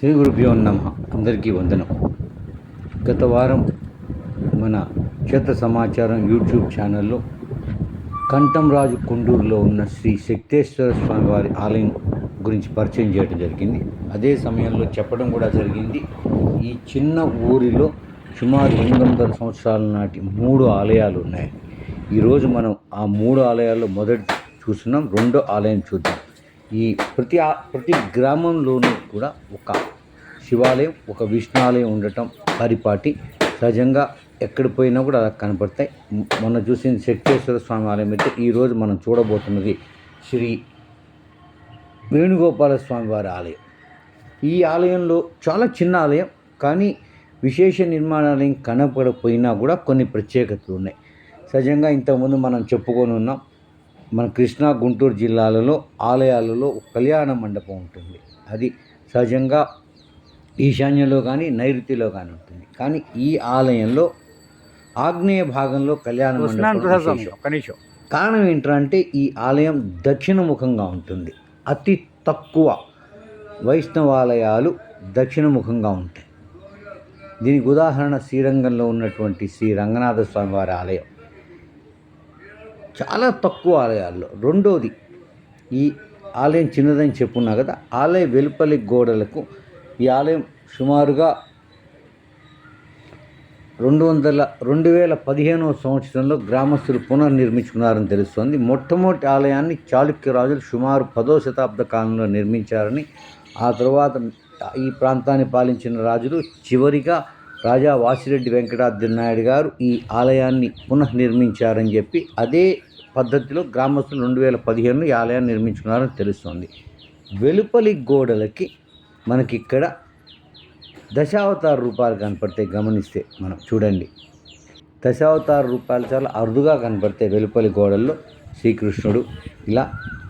శ్రీ గురుభ్యో నమ. అందరికీ వందనం. గత వారం మన క్షేత్ర సమాచారం యూట్యూబ్ ఛానల్లో కంఠంరాజు కుండూరులో ఉన్న శ్రీ శక్తేశ్వర స్వామి వారి ఆలయం గురించి పరిచయం చేయడం జరిగింది. అదే సమయంలో చెప్పడం కూడా జరిగింది. ఈ చిన్న ఊరిలో సుమారు ఎనిమిది వందల సంవత్సరాల నాటి మూడు ఆలయాలు ఉన్నాయి. ఈరోజు మనం ఆ మూడు ఆలయాల్లో మొదటి చూస్తున్నాం. రెండో ఆలయం చూద్దాం. ఈ ప్రతి ఆ- ప్రతి గ్రామంలోనూ కూడా ఒక శివాలయం ఒక విష్ణాలయం ఉండటం పరిపాటి. సహజంగా ఎక్కడ పోయినా కూడా అలా కనపడతాయి. మొన్న చూసిన శక్తేశ్వర స్వామి ఆలయం అయితే ఈరోజు మనం చూడబోతున్నది శ్రీ వేణుగోపాల స్వామి వారి ఆలయం. ఈ ఆలయంలో చాలా చిన్న ఆలయం కానీ విశేష నిర్మాణాలయం కనపడపోయినా కూడా కొన్ని ప్రత్యేకతలు ఉన్నాయి. సహజంగా ఇంతకుముందు మనం చెప్పుకొని ఉన్నాం మన కృష్ణా గుంటూరు జిల్లాలలో ఆలయాలలో కళ్యాణ మండపం ఉంటుంది. అది సహజంగా ఈశాన్యంలో కానీ నైరుతిలో కానీ ఉంటుంది. కానీ ఈ ఆలయంలో ఆగ్నేయ భాగంలో కళ్యాణ మండపం కారణం ఏంటంటే ఈ ఆలయం దక్షిణముఖంగా ఉంటుంది. అతి తక్కువ వైష్ణవాలయాలు దక్షిణముఖంగా ఉంటాయి. దీనికి ఉదాహరణ శ్రీరంగంలో ఉన్నటువంటి శ్రీ రంగనాథ స్వామి వారి ఆలయం. చాలా తక్కువ ఆలయాల్లో. రెండోది ఈ ఆలయం చిన్నదని చెప్పున్నా కదా ఆలయ వెలుపలి గోడలకు ఈ ఆలయం సుమారుగా రెండు వందల రెండు వేల పదిహేనవ సంవత్సరంలో గ్రామస్తులు పునర్నిర్మించుకున్నారని తెలుస్తోంది. మొట్టమొదటి ఆలయాన్ని చాళుక్య రాజులు సుమారు పదో శతాబ్ద కాలంలో నిర్మించారని ఆ తర్వాత ఈ ప్రాంతాన్ని పాలించిన రాజులు చివరిగా రాజా వాసిరెడ్డి వెంకటాద్రి నాయుడు గారు ఈ ఆలయాన్ని పునఃనిర్మించారని చెప్పి అదే పద్ధతిలో గ్రామస్తులు రెండు వేల పదిహేనులో ఈ ఆలయాన్ని నిర్మించుకున్నారని తెలుస్తోంది. వెలుపలి గోడలకి మనకి ఇక్కడ దశావతార రూపాలు కనపడతాయి గమనిస్తే మనం చూడండి. దశావతార రూపాలు చాలా అరుదుగా కనపడతాయి వెలుపలి గోడల్లో శ్రీకృష్ణుడు. ఇలా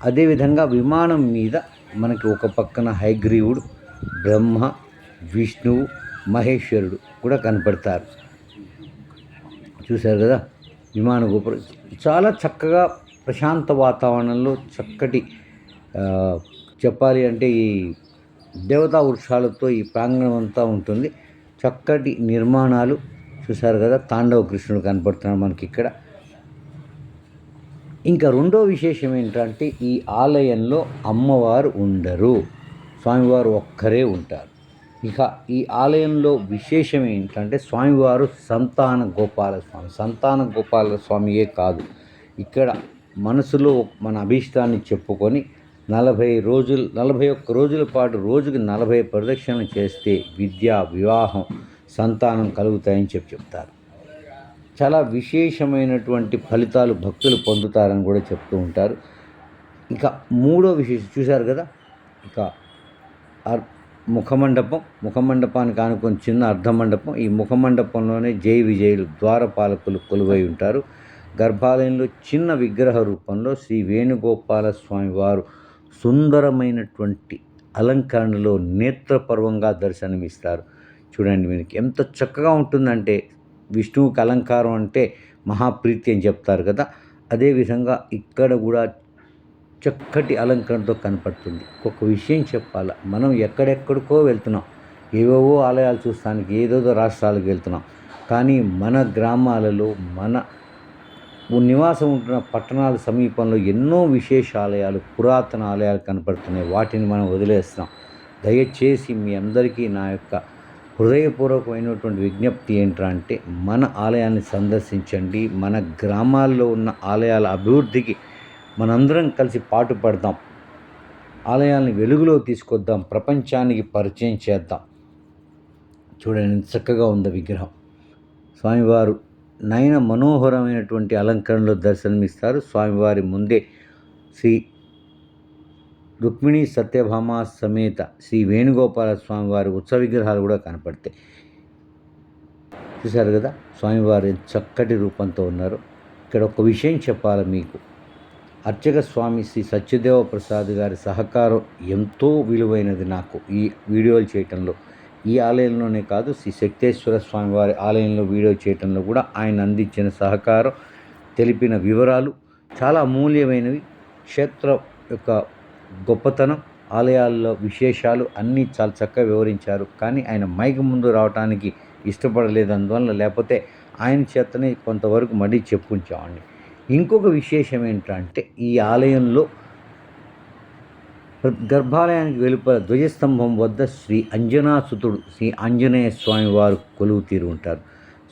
అదేవిధంగా విమానం మీద మనకి ఒక పక్కన హైగ్రీవుడు బ్రహ్మ విష్ణువు మహేశ్వరుడు కూడా కనపడతారు. చూశారు కదా? విమాన గోపురం చాలా చక్కగా ప్రశాంత వాతావరణంలో చక్కటి చెప్పాలి అంటే ఈ దేవతా వృక్షాలతో ఈ ప్రాంగణం అంతా ఉంటుంది. చక్కటి నిర్మాణాలు. చూశారు కదా తాండవ కృష్ణుడు కనపడుతున్నాడు మనకి ఇక్కడ. ఇంకా రెండో విశేషం ఏంటంటే ఈ ఆలయంలో అమ్మవారు ఉండరు. స్వామివారు ఒక్కరే ఉంటారు. ఇక ఈ ఆలయంలో విశేషం ఏంటంటే స్వామివారు సంతాన గోపాల స్వామి. సంతాన గోపాల స్వామియే కాదు. ఇక్కడ మనసులో మన అభీష్టాన్ని చెప్పుకొని నలభై రోజులు నలభై ఒక్క రోజుల పాటు రోజుకి నలభై ప్రదక్షిణలు చేస్తే విద్య వివాహం సంతానం కలుగుతాయని చెప్పి చెప్తారు. చాలా విశేషమైనటువంటి ఫలితాలు భక్తులు పొందుతారని కూడా చెప్తూ ఉంటారు. ఇక మూడో విశేషం చూశారు కదా? ఇక అర్- ముఖమండపం ముఖమండపానికి ఆనుకొని చిన్న అర్ధమండపం. ఈ ముఖమండపంలోనే జై విజయులు ద్వారపాలకులు కొలువై ఉంటారు. గర్భాలయంలో చిన్న విగ్రహ రూపంలో శ్రీ వేణుగోపాల స్వామి వారు సుందరమైనటువంటి అలంకరణలో నేత్రపర్వంగా దర్శనమిస్తారు. చూడండి మీకు ఎంత చక్కగా ఉంటుందంటే విష్ణువుకి అలంకారం అంటే మహాప్రీతి అని చెప్తారు కదా. అదేవిధంగా ఇక్కడ కూడా చక్కటి అలంకరణతో కనపడుతుంది. ఒక విషయం చెప్పాలా? మనం ఎక్కడెక్కడికో వెళ్తున్నాం. ఏవేవో ఆలయాలు చూస్తానికి ఏదేదో రాష్ట్రాలకు వెళ్తున్నాం. కానీ మన గ్రామాలలో మన నివాసం ఉంటున్న పట్టణాల సమీపంలో ఎన్నో విశేష ఆలయాలు పురాతన ఆలయాలు కనపడుతున్నాయి. వాటిని మనం వదిలేస్తున్నాం. దయచేసి మీ అందరికీ నా యొక్క హృదయపూర్వకమైనటువంటి విజ్ఞప్తి ఏంటంటే మన ఆలయాన్ని సందర్శించండి. మన గ్రామాల్లో ఉన్న ఆలయాల అభివృద్ధికి మనందరం కలిసి పాటుపడదాం ఆలయాల్ని వెలుగులో తీసుకొద్దాం. ప్రపంచానికి పరిచయం చేద్దాం. చూడండి చక్కగా ఉంది విగ్రహం. స్వామివారు నయన మనోహరమైనటువంటి అలంకరణలో దర్శనమిస్తారు. స్వామివారి ముందే శ్రీ రుక్మిణి సత్యభామ సమేత శ్రీ వేణుగోపాల స్వామివారి ఉత్సవ విగ్రహాలు కూడా కనపడతాయి. చూశారు కదా? స్వామివారి చక్కటి రూపంతో ఉన్నారు. ఇక్కడ ఒక విషయం చెప్పాలి మీకు. అర్చక స్వామి శ్రీ సత్యదేవ ప్రసాద్ గారి సహకారం ఎంతో విలువైనది నాకు ఈ వీడియోలు చేయటంలో. ఈ ఆలయంలోనే కాదు శ్రీ శక్తేశ్వర స్వామి వారి ఆలయంలో వీడియో చేయటంలో కూడా ఆయన అందించిన సహకారం తెలిపిన వివరాలు చాలా అమూల్యమైనవి. క్షేత్రం యొక్క గొప్పతనం ఆలయాల్లో విశేషాలు అన్నీ చాలా చక్కగా వివరించారు. కానీ ఆయన మైక్ ముందు రావడానికి ఇష్టపడలేదు. అందువల్ల లేకపోతే ఆయన చేతనే కొంతవరకు మడి చెప్పుకుంటామండి ఇంకొక విశేషం ఏంటంటే ఈ ఆలయంలో గర్భాలయానికి వెలుపల ధ్వజస్తంభం వద్ద శ్రీ అంజనాసుతుడు శ్రీ ఆంజనేయ స్వామివారు కొలువు తీరు ఉంటారు.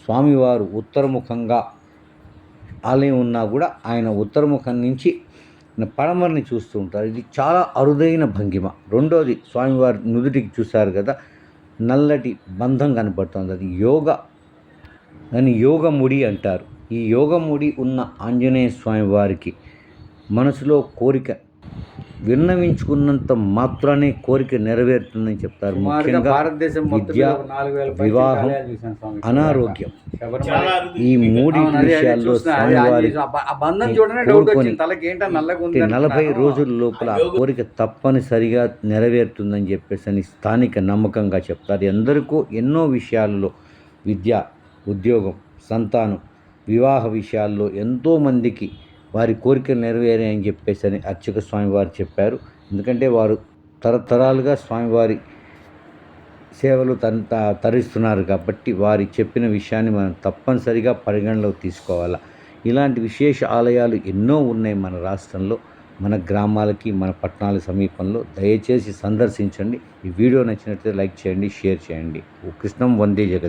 స్వామివారు ఉత్తరముఖంగా ఆలయం ఉన్నా కూడా ఆయన ఉత్తరముఖం నుంచి పడమరని చూస్తూ ఉంటారు. ఇది చాలా అరుదైన భంగిమ. రెండోది స్వామివారి నుదుటికి చూశారు కదా నల్లటి బంధం కనపడుతుంది. అది యోగ అని యోగముడి అంటారు. ఈ యోగముడి ఉన్న ఆంజనేయ స్వామి వారికి మనసులో కోరిక విన్నవించుకున్నంత మాత్రానే కోరిక నెరవేరుతుందని చెప్తారు ముఖ్యంగా భారతదేశం మొత్తం విద్య, వివాహం. అనారోగ్యం. ఈ మూడి విషయాల్లో స్వామివారి అది- ఆ బ- ఆ బంధం చూడనే డౌట్ కోరుకొని వచ్చింది తలకి ఏంటో నల్లగా ఉంది నలభై. రోజుల లోపల కోరిక తప్పనిసరిగా నెరవేరుతుందని చెప్పేసి అని స్థానిక నమ్మకంగా చెప్తారు ఎందరికో ఎన్నో విషయాల్లో విద్య ఉద్యోగం సంతానం వివాహ విషయాల్లో ఎంతోమందికి వారి కోరికలు నెరవేరాయని చెప్పేసి అని అర్చక స్వామివారు చెప్పారు. ఎందుకంటే వారు తరతరాలుగా స్వామివారి సేవలు తన త- తరిస్తున్నారు కాబట్టి వారి చెప్పిన విషయాన్ని మనం తప్పనిసరిగా పరిగణలోకి తీసుకోవాలా. ఇలాంటి విశేష ఆలయాలు ఎన్నో ఉన్నాయి మన రాష్ట్రంలో మన గ్రామాలకి మన పట్టణాల సమీపంలో. దయచేసి సందర్శించండి. ఈ వీడియో నచ్చినట్లయితే లైక్ చేయండి షేర్ చేయండి. ఓ కృష్ణం వందే జగత్.